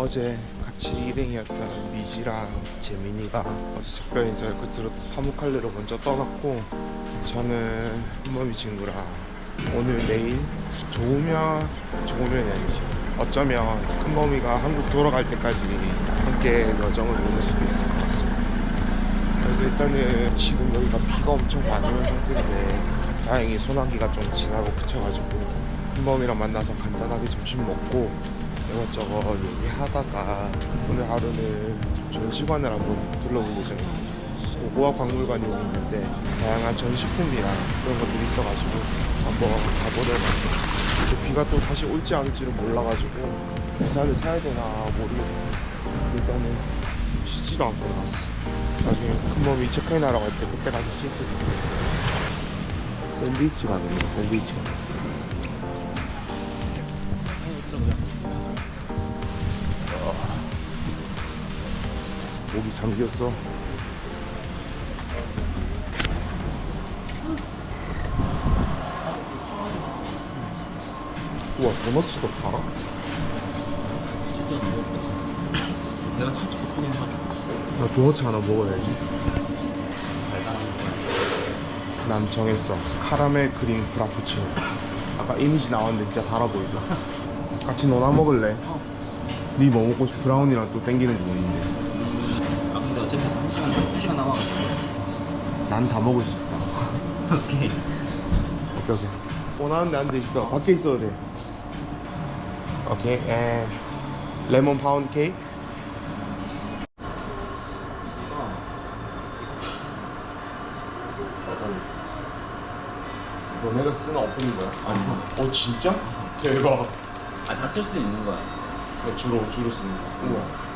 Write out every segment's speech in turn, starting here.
어제 같이 일행이었던 미지랑 재민이가 어제 작별인사를 끝으로 파묵칼레로 먼저 떠났고 저는 큰머미 친구랑 오늘 내일 좋으면 좋으면이 아니지. 어쩌면 큰머미가 한국 돌아갈 때까지 함께 여정을 보낼 수도 있을 것 같습니다. 그래서 일단은 지금 여기가 비가 엄청 많이 오는 상태인데 다행히 소나기가 좀 지나고 그쳐가지고 큰범이랑 만나서 간단하게 점심 먹고 이것저것 얘기하다가 오늘 하루는 전시관을 한번 둘러볼 예정입니다 고고학 박물관이 여기 있는데 다양한 전시품이랑 그런 것들이 있어가지고 한번 가보려고 합니다. 비가 또 다시 올지 않을지는 몰라가지고 우산을 사야 되나 모르겠어요. 일단은 씻지도 않고 나왔어 나중에 큰몸이 체크인 하러 갈 때 그때 가서 씻을 샌드위치 가겠네 샌드위치 가 목이 잠겼어. 우와 도너츠도 팔아? 내가 살짝 겉보긴 해가지고. 나 도너츠 하나 먹어야지. 난 정했어. 카라멜 크림 프라푸치노. 아까 이미지 나왔는데 진짜 달아 보이다 같이 너나 먹을래? 니뭐 먹고 싶어? 브라운이랑 또 땡기는 게 있는 2시간 남아가지고 난 다 먹을 수 있다. 오케이 오케이 오케이. 어, 원하는데 안돼 있어. 밖에 있어도 돼. 오케이. 에 레몬 파운드 케이크. 너네가 쓰는 어플인 거야? 아니. 어 진짜? 어. 대박. 아 다 쓸 수 있는 거야 네, 주로 주로 쓰는 거. 우와.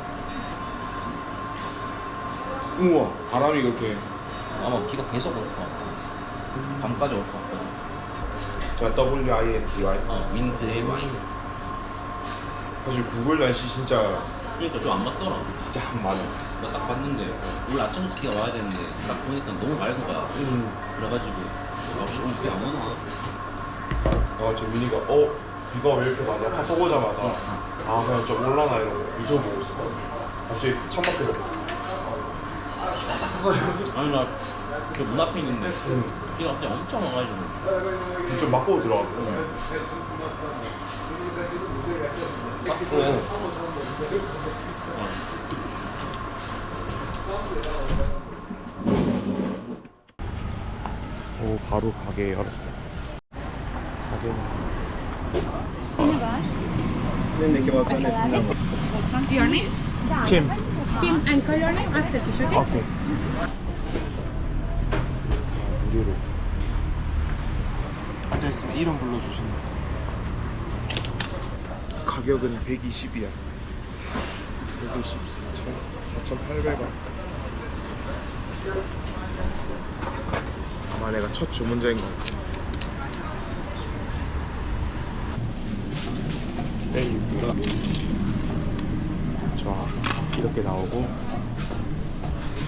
우와 바람이 그렇게. 아마 비가 계속 올 것 같아. 밤까지 올 것 같다 자 W-I-N-D-Y 어 윈드 와인 사실 구글 날씨 진짜 그러니까 좀 안 맞더라 진짜 안 맞아. 나 딱 봤는데 원래 아침부터 비가 와야 되는데 딱 보니까 너무 맑은 거야. 음. 그래가지고 역시 오늘 비안 오나? 아 재민이가 어 비가 왜 이렇게 많냐 카톡 오자마자. 아 그냥 좀 올라나 이러고 잊어보고 있어 갑자기 창밖에서 아니 나저 문 앞에 있는데. 비가 그냥 엄청 와가지고. 좀 막고 들어가고. 오 바로 가게 열었다 가게 Your name? 킴 Kim, and call your name after fish, okay? 오케이 아, 무료로. 앉아있으면 이름 불러주신다 가격은 120이야. 120, 4,000, 4,800원. 아마 내가 첫 주문자인 것 같아 땡이고요 자 이렇게 나오고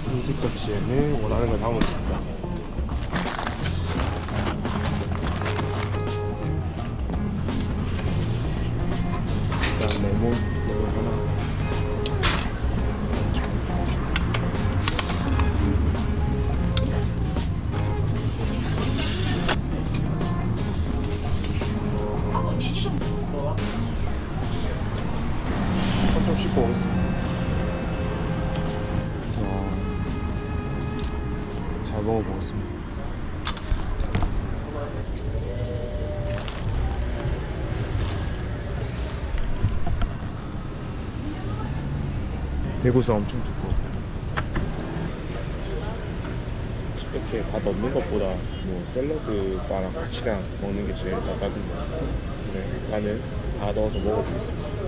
흰색 접시에는 원하는 걸 담으면 됩니다 대구서 엄청 두꺼워. 이렇게 다 넣는 것보다 뭐 샐러드 바랑 같이 그냥 먹는 게 제일 낫다던데 네, 나는 다 넣어서 먹어보겠습니다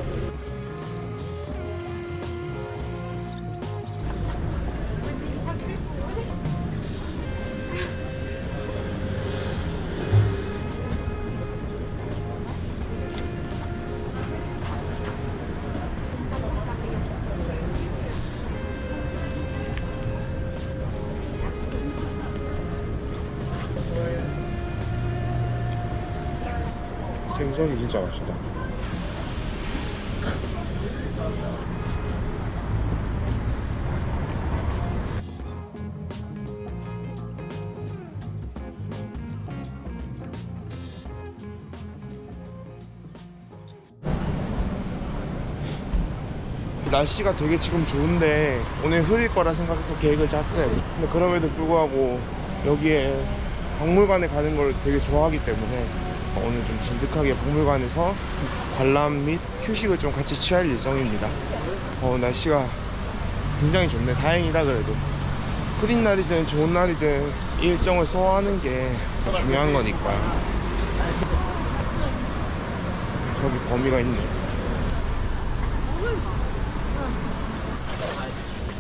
생선이 진짜 맛있다. 날씨가 되게 지금 좋은데 오늘 흐릴 거라 생각해서 계획을 짰어요 근데 그럼에도 불구하고 여기에 박물관에 가는 걸 되게 좋아하기 때문에 오늘 좀 진득하게 박물관에서 관람 및 휴식을 좀 같이 취할 예정입니다. 어, 날씨가 굉장히 좋네. 다행이다 그래도. 흐린 날이든 좋은 날이든 이 일정을 소화하는 게 중요한 거니까. 저기 거미가 있네.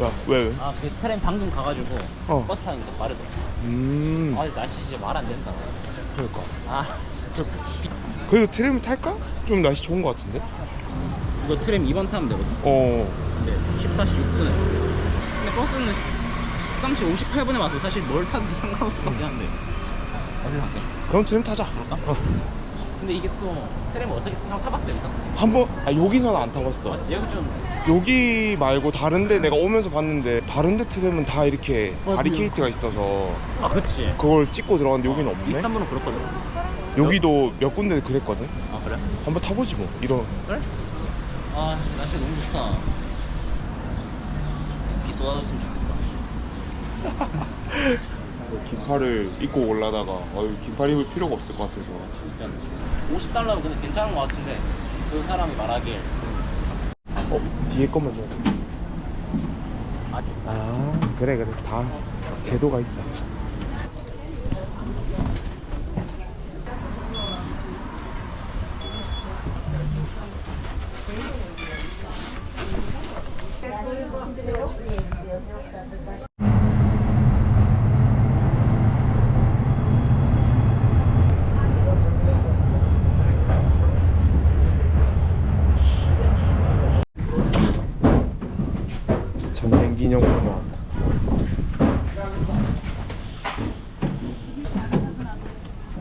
야, 왜? 왜? 아 그 트램 방금 가가지고 어. 버스 타는 게 빠르더라 음, 아 날씨 진짜 말 안 된다 그러니까. 아 진짜 그래도 트램을 탈까? 좀 날씨 좋은 것 같은데? 이거 트램 2번 타면 되거든 어, 근데 14시 6분에 근데 버스는 13시 58분에 와서 사실 뭘 타도 상관없을 것 같긴 한데 어떻게 생각해? 그럼 트램 타자. 그럴까? 어. 근데 이게 또 트램 어떻게 형 타봤어 여기서? 한 번, 아, 여기서는 안 타봤어. 맞지? 여기 좀 여기 말고 다른데 내가 오면서 봤는데 다른데 트램은 다 이렇게 바리케이트가 있어서 아 그렇지 그걸 찍고 들어갔는데 여기는 없네. 23분은 그렇거든 여기도 몇 군데 그랬거든. 아 그래? 한번 타보지 뭐. 이런. 그래? 아 날씨가 너무 좋다 비 쏟아졌으면 좋겠다 긴팔을 입고 올라다가 어유 긴팔 입을 필요가 없을 것 같아서. 진짜 50달러면 근데 괜찮은 것 같은데 그 사람이 말하길 어 뒤에 것만 넣어. 아, 아 그래 그래 다 제도가 있다. 전쟁 기념공원.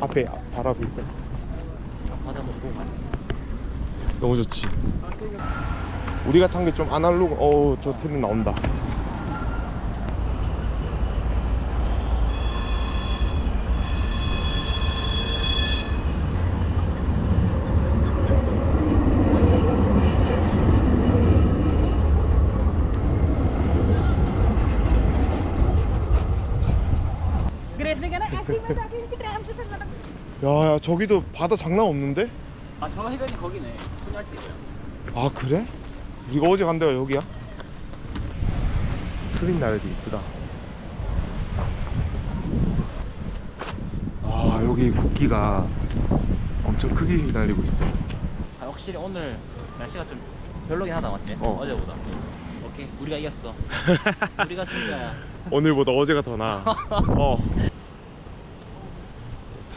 앞에 바로 앞에 있다. 바다 먹고 가 너무 좋지. 우리가 탄 게 좀 아날로그. 어우 저 트림 나온다. 야야 저기도 바다 장난 없는데? 아 저 해변이 거기네 소리할 때 이거야 아 그래? 우리가 어제 간 데가 여기야? 틀린 날에도 이쁘다 아 여기 국기가 엄청 크게 휘날리고 있어 아, 확실히 오늘 날씨가 좀 별로긴 하다 맞지? 어. 어제보다 오케이 우리가 이겼어 우리가 승자야 오늘보다 어제가 더 나아 어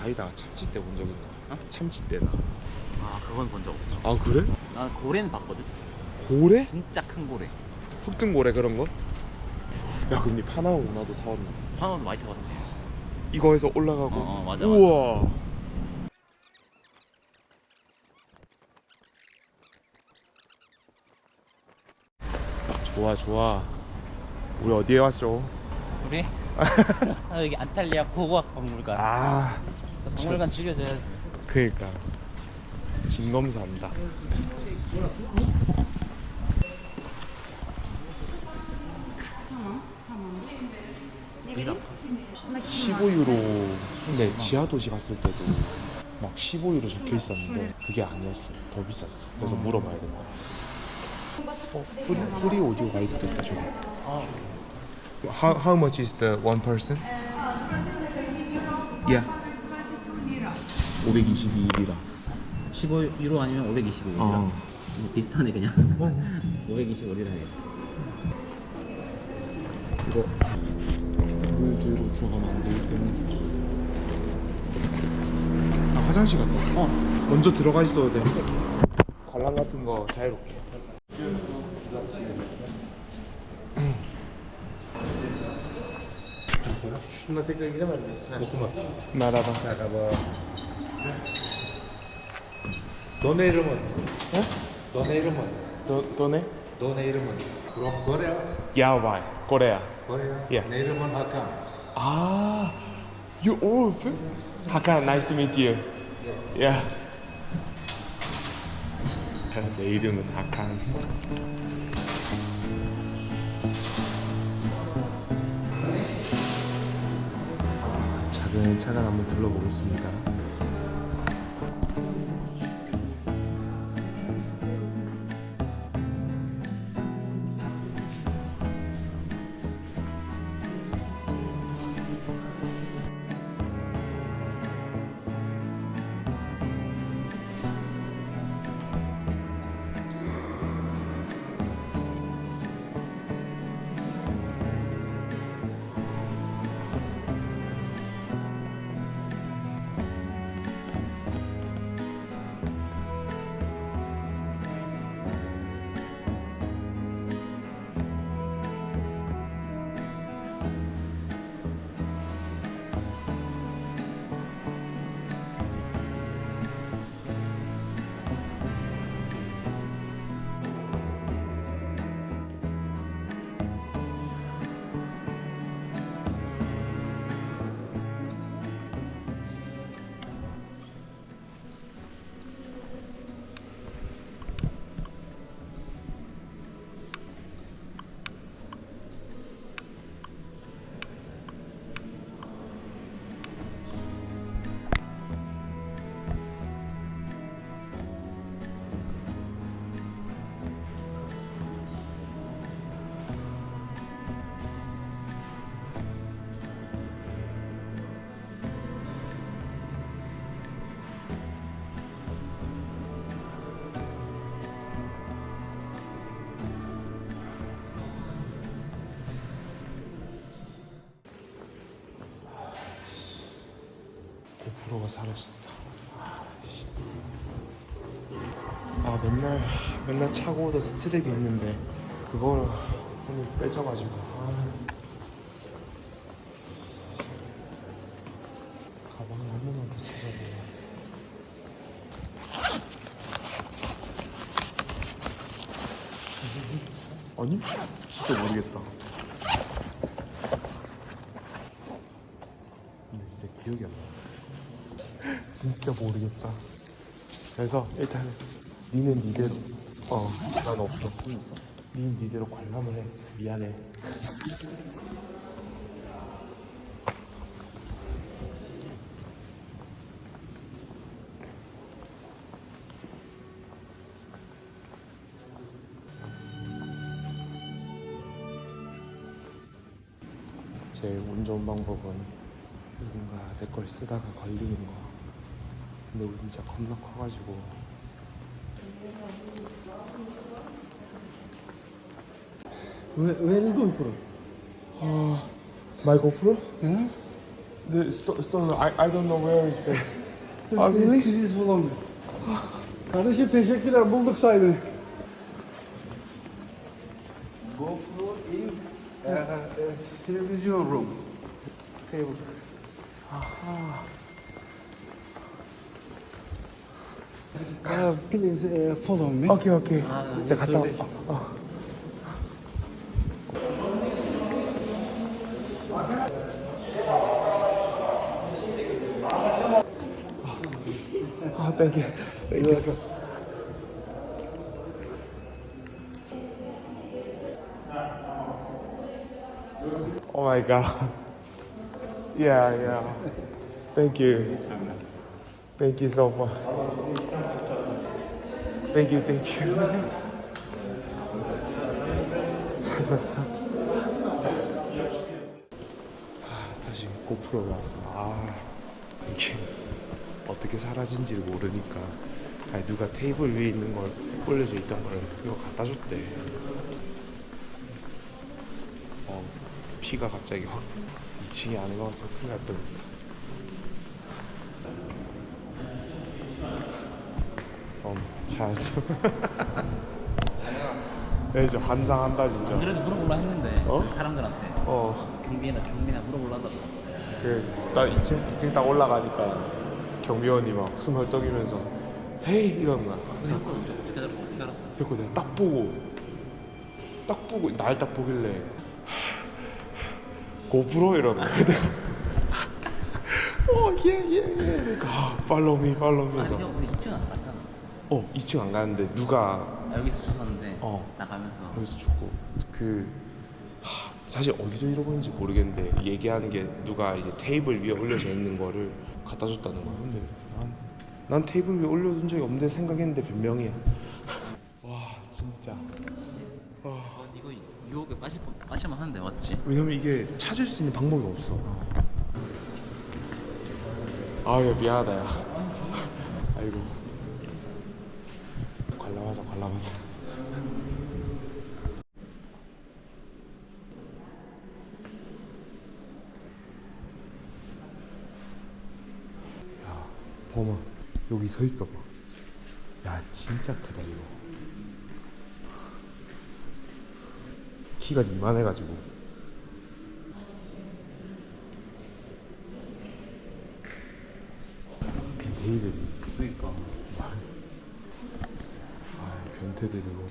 다이다 참치대 본적 있나? 어? 참치대나 아 그건 본 적 없어 아 그래? 난 고래는 봤거든 고래? 진짜 큰 고래. 흑등고래 그런 거? 야 근데 파나오 나도 타왔나? 방어도 많이 타봤지. 이거에서 올라가고. 어, 어, 맞아, 우와. 좋아 좋아. 우리 어디에 왔죠? 우리? 아, 여기 안탈리아 고고학 박물관. 아. 박물관 즐겨줘야지. 그니까. 진검사한다 여기다 15유로 근데 지하 도시 갔을 때도 막 15유로 적혀 있었는데 그게 아니었어 더 비쌌어. 그래서 물어봐야 될 거야 어, 프리, 프리 오디오 가이드도 있다 저기 어. How, how much is the one person? Yeah. 522리라. 15유로 아니면 525유로 어. 비슷하네 그냥. 525유로 해 이거 물 들고 들어가면 안 되기 때문에 아 화장실 갔다 어 먼저 들어가 있어도 돼 관람 같은 거 자유롭게 나라다 너네 이름은? 어? 너네 이름은? 너, 너네? 너네 이름은? 그럼 거래야? 야와이 코레아 거래야? 예. 내 이름은 하칸. 아 You old? 하칸 nice to meet you Yeah 내 이름은 하칸 차근차근 한번 둘러보겠습니다. 고프로가 사라졌다. 아 맨날 맨날 차고 오던 스트랩이 있는데 그걸 오늘 빼져가지고 아. 한 번만 더 찾아보고 아니 진짜 모르겠다. 근데 진짜 기억이 안 나. 진짜 모르겠다. 그래서 일단 니는 니대로 어, 난 없어. 니는 니대로 관람을 해. 미안해. 제일 운 좋은 방법은 누군가 내 걸 쓰다가 걸리는 거. 근데 우리 진짜 겁나 커가지고 Where, where is GoPro? My GoPro? Yeah? The sto- stolen. I I don't know where is the. Ah, really? Please follow me. Kardeşim teşekkürler bulduk sahibini. GoPro in uh, uh, television room. Table. please uh, follow me. 오케이 오케이. 내가 갔다 왔어. 어. 아, 땡큐. 땡큐. Oh my god. Yeah, yeah. Thank you. Thank you so much. Thank you, thank you. 찾았어. 아, 다시 고프로로 왔어. 아, 이게 어떻게 사라진지를 모르니까. 아니, 누가 테이블 위에 있는 걸 올려져 있던 걸 이거 갖다 줬대. 어, 피가 갑자기 확 2층에 안 올라와서 큰일 날 뻔했다. 어, 잘했어. 네, 저 환장한다 진짜. 안 그래도 물어볼라 했는데 어? 사람들한테 어, 경비나 경비나 물어볼라 하다가 그딱 2층 2층 딱 올라가니까 경비원이 막 숨 헐떡이면서 헤이 이러는 거야. 근데 형 어떻게 알아 어떻게 알았어? 그리고 내가 딱 보고 딱 보고 날 딱 보길래 고프로 이러는 거야. 내가 어예예 예 그러니까 팔로우 미 팔로우 미 아니 해서 형 근데 2층 안 갔잖아 어 2층 안 가는데 누가 나 여기서 주웠는데 어. 나가면서 여기서 죽고 그 사실 어디서 잃어버린지 모르겠는데 얘기하는 게 누가 이제 테이블 위에 올려져 있는 거를 갖다 줬다는 거야. 근데 난, 난 테이블 위에 올려둔 적이 없는데 생각했는데 변명이야. 와 진짜. 어, 이거 유혹에 빠질 뻔 빠질만 하는데 맞지? 왜냐면 이게 찾을 수 있는 방법이 없어. 아유 미안하다 야. 아이고. 관람하자. 야 범아 여기 서 있어 봐. 야 진짜 크다 이거. 키가 이만해가지고. 디테일들이 그러니까 아, 변태들이고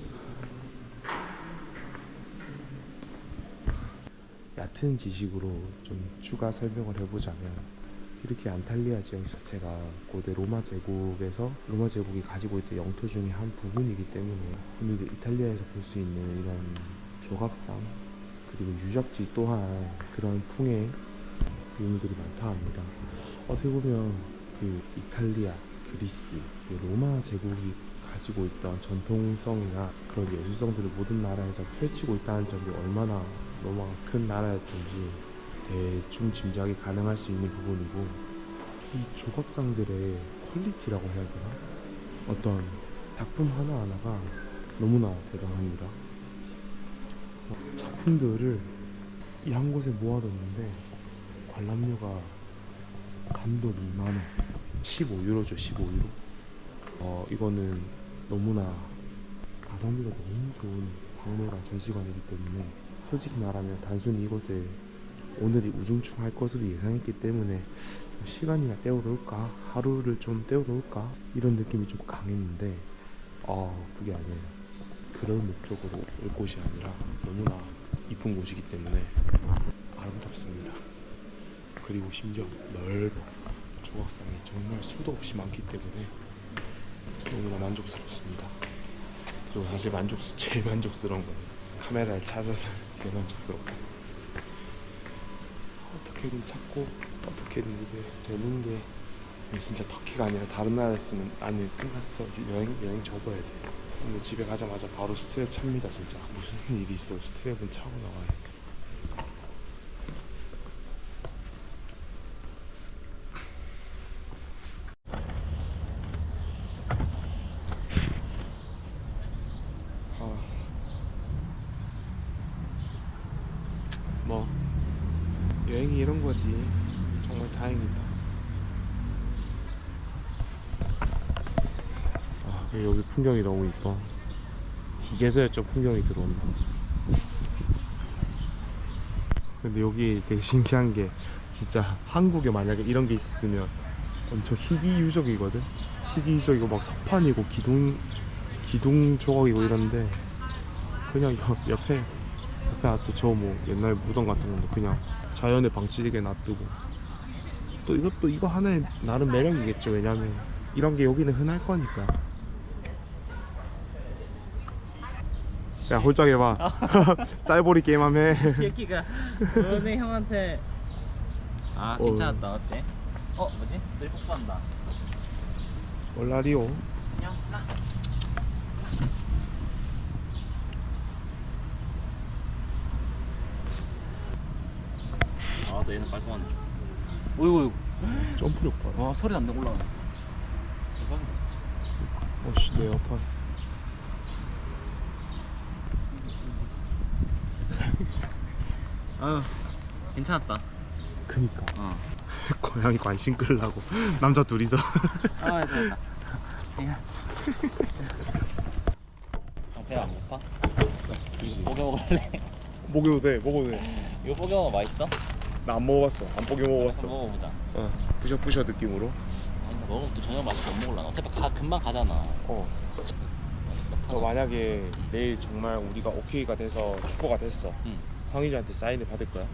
얕은 지식으로 좀 추가 설명을 해보자면 이렇게 안탈리아 지역 자체가 고대 로마 제국에서 로마 제국이 가지고 있던 영토 중에 한 부분이기 때문에 흔히들 이탈리아에서 볼 수 있는 이런 조각상 그리고 유적지 또한 그런 풍의 유물들이 많다 합니다. 어떻게 보면 그 이탈리아, 그리스, 그 로마 제국이 가지고 있던 전통성이나 그런 예술성들을 모든 나라에서 펼치고 있다는 점이 얼마나 로마가 큰 나라였던지 대충 짐작이 가능할 수 있는 부분이고 이 조각상들의 퀄리티라고 해야 되나? 어떤 작품 하나하나가 너무나 대단합니다. 작품들을 이 한 곳에 모아뒀는데 관람료가 감독 2만원 15유로죠 15유로 어 이거는 너무나 가성비가 너무 좋은 박물관 전시관이기 때문에 솔직히 말하면 단순히 이곳에 오늘이 우중충 할 것으로 예상했기 때문에 좀 시간이나 때워놓을까? 하루를 좀 때워놓을까? 이런 느낌이 좀 강했는데 어 그게 아니에요. 그런 목적으로 올 곳이 아니라 너무나 이쁜 곳이기 때문에 아름답습니다. 그리고 심지어 넓어. 조각상이 정말 수도 없이 많기 때문에 너무나 만족스럽습니다. 그리고 사실 만족스 제일 만족스러운 건 카메라를 찾아서 제일 만족스럽고 어떻게든 찾고 어떻게든 이게 되는 게 진짜 터키가 아니라 다른 나라였으면 아니 끝났어. 여행 여행 접어야 돼. 근데 집에 가자마자 바로 스트랩 찹니다 진짜. 무슨 일이 있어 스트랩은 차고 나와야 돼 아. 뭐 여행이 이런 거지 정말 다행이다 아 그리고 여기 풍경이 너무 이뻐. 이제서야 좀 풍경이 들어온다. 근데 여기 되게 신기한 게 진짜 한국에 만약에 이런 게 있었으면 엄청 희귀 유적이거든? 희귀 유적이고 막 석판이고 기둥 기둥 조각이고 이런데 그냥 옆, 옆에 옆에 놔둬. 저뭐 옛날 무덤 같은 건데 그냥 자연에 방치되게 놔두고. 또 이것도 이거 하나의 나름 매력이겠죠. 왜냐면 이런 게 여기는 흔할 거니까 야 홀짝 해봐. 쌀보리 게임 하면 해. 새끼가. 너네 형한테. 아 어. 괜찮았다 맞지? 어 뭐지? 늘 폭파한다. 얼라리오 안녕 나. 아너 얘는 깔끔한데 좀 어이구. 점프력 봐라 어이구 와 소리 난다 올라가네. 대박이다 진짜. 어씨 내 아파 아유 괜찮았다. 그니까. 어. 고양이 관심 끌라고 남자 둘이서. 아 됐다 그냥 아, 안 고파? 이거 뽀개 먹을래? 먹여도 돼 먹어도 이거 뽀개 먹어 맛있어? 안 먹어봤어. 안 뽀개 먹어봤어. 먹어보자. 어. 부셔부셔 느낌으로. 아니 먹으면 또 저녁 맛있게 못 먹을라나? 어차피 가, 금방 가잖아. 어. 너 만약에 내일 정말 우리가 오케이가 돼서 축구가 됐어. 응. 황희주한테 사인을 받을 거야?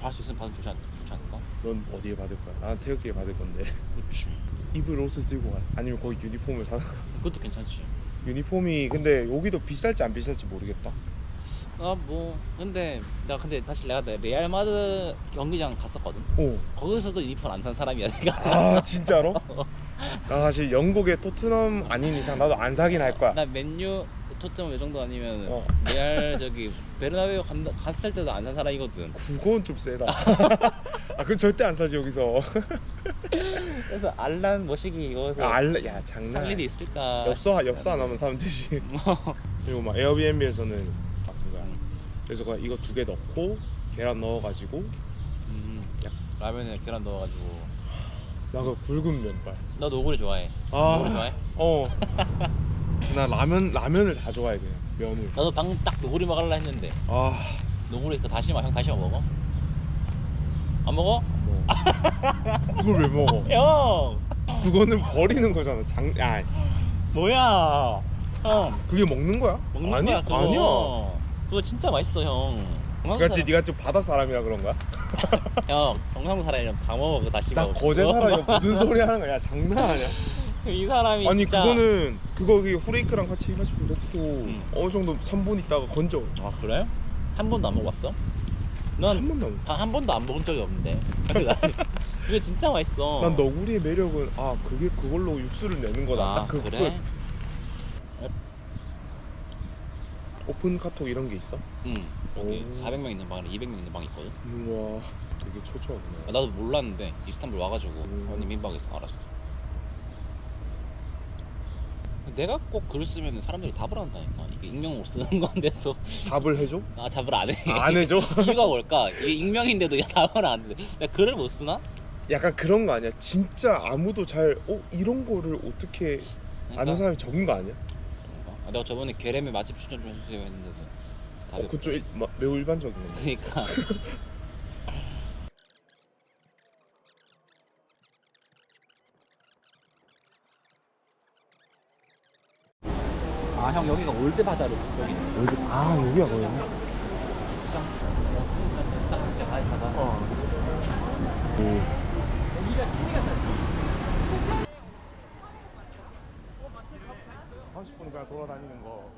받을 수 있으면 받으면 좋지, 않, 좋지 않을까? 넌 어디에 받을 거야? 나는 태극기에 받을 건데 그렇지 입을 옷을 들고 가 아니면 거기 유니폼을 사 그것도 괜찮지 유니폼이 근데 여기도 비쌀지 안 비쌀지 모르겠다 아 뭐 근데 나 근데 사실 내가 레알 마드 경기장 갔었거든. 오. 거기서도 유니폼 안 산 사람이야 내가. 아 진짜로? 나 사실 영국의 토트넘 아닌 이상 나도 안 사긴 할 거야. 나 맨유 토트넘 이 정도 아니면 어. 레알 저기 베르나베우 간, 갔을 때도 안 산 사람이거든. 그건 좀 세다. 아 그건 절대 안 사지 여기서. 그래서 알란 머시기 이거서 아, 알레 야 장난. 살 일이 있을까? 엽서 엽서 안 하면 사면 되지. 그리고 막 에어비앤비에서는 같은 거야. 음. 그래서 그냥 이거 두 개 넣고 계란 넣어가지고 음, 라면에 계란 넣어가지고. 나그 굵은 면발. 너 노구리 좋아해. 아. 노구리 좋아해? 어. 나 라면 라면을 다 좋아해 그냥 면을. 나도 방금 딱 노구리 먹으려 했는데 아. 노구리 그 다시마 형 다시마 먹어? 안 먹어? 뭐. 그걸 왜 먹어? 형 그거는 버리는 거잖아. 장. 야. 뭐야? 형 그게 먹는 거야? 먹는 아니, 거야 그거. 아니야. 그거 진짜 맛있어 형. 그렇지 네가 좀 바다 사람이라 그런 거야? 형 경상도 사람이랑 다 먹어 그 다시마. 나 거제. 사람이야 무슨 소리 하는 거야? 야, 장난 아니야? 이 사람이 아니 진짜. 그거는 그거 그게 후레이크랑 같이 해가지고 넣고 음. 어느 정도 3분 있다가 건져. 아 그래? 한 번도 안 먹어봤어? 한난 번도 안. 단한 번도 안 먹은 적이 없는데. 이게 진짜 맛있어. 난 너구리의 매력은 아 그게 그걸로 육수를 내는 거다. 아 딱 그거. 그래? 오픈 카톡 이런 게 있어? 응. 여기 오. 400명 있는 방에 200명 있는 방이 있거든. 우와 되게 초췌하구나. 아, 나도 몰랐는데 이스탄불 와가지고 음. 언니 민박에서 알았어. 내가 꼭 글을 쓰면 사람들이 답을 한다니까. 이게 익명으로 쓰는 건데도 답을 해줘? 아 답을 안 해. 아, 안 해줘? 이유가 뭘까? 이게 익명인데도 야, 답을 안 해. 내가 글을 못 쓰나? 약간 그런 거 아니야? 진짜 아무도 잘 어 이런 거를 어떻게 그러니까? 아는 사람이 적은 거 아니야? 그런가? 아, 내가 저번에 게레메 맛집 추천 좀 해주세요 했는데도 답이 어, 그좀 매우 일반적인 건데. 그러니까 여기가 올드 바자르 여기 여기 아 여기야 거기. 어. 오. 그냥 돌아다니는 거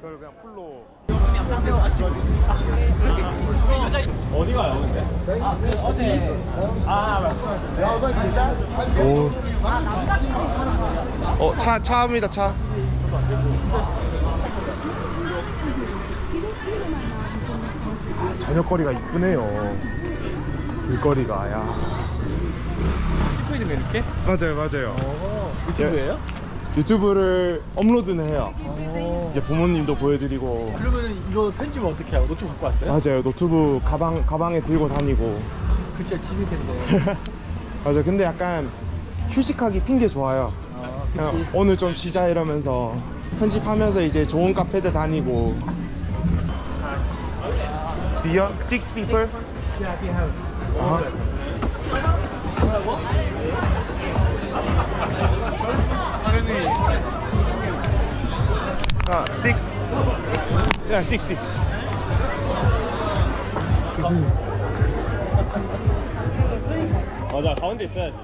그걸 그냥 풀로 어디 가요 근데? 아그 어제 아 말씀하셨네 오. 어, 차, 차입니다, 차. 저녁거리가 이쁘네요. 길거리가, 야. 찍고 있는 거 이렇게? 맞아요, 맞아요. 유튜브예요? 유튜브를 업로드는 해요. 이제 부모님도 보여드리고. 그러면 이거 편집 어떻게 하고 노트 갖고 왔어요? 맞아요, 노트북 가방, 가방에 들고 다니고. 그 진짜 집일 텐데. 맞아요, 근데 약간 휴식하기 핑계 좋아요. 아, 그냥. 오늘 좀 쉬자 이러면서 편집하면서 이제 좋은 카페들 다니고 Beyond six people? 아하. 아, six. Yeah, six, six. 맞아 가운데 있어야지